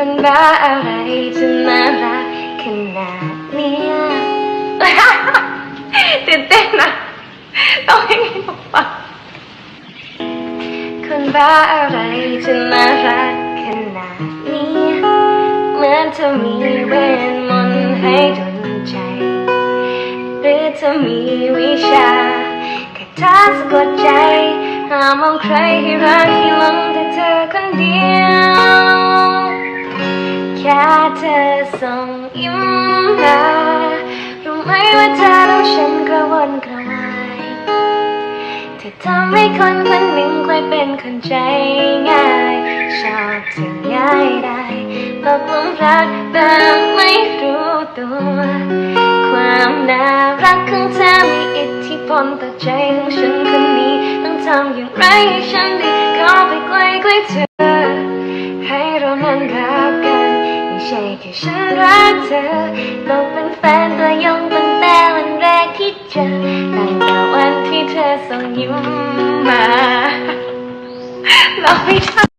คนบ้าอะไรจะน่ารักขนาดเนี้ยตื่นเต้นนะต้องให้มีบอกปะคนบ้าอะไรจะน่ารักขนาดนี้ เหมือนเธอมีเวทมนต์ให้ดนใจ หรือเธอมีวิชาคาถาสะกดใจ หามองใครให้รักให้หลงแต่เธอคนเดียว ค่เธอส่งยิ้มมารู้ไหมว่าเธอต้องฉันกระวนกระวายเธอทำให้คนคนหนึ่งกลายเป็นคนใจง่าย ชอบเธอง่ายได้ตกลุมรักแบบไม่รู้ตัว ความน่ารักของเธอมีอิทธิพลต่อใจของฉันคนนี้ ต้องทำอย่างไรให้ฉันได้เข้าไปใกล้ใกล้เธอ ให้เรานั้นรักกัน ใช่แค่ฉันรักเธอเราเป็นแฟนตัวยงตั้งแต่วันแรกที่เจอตั้งแต่วันที่เธอส่งยิ้มมาเราไม่ทำ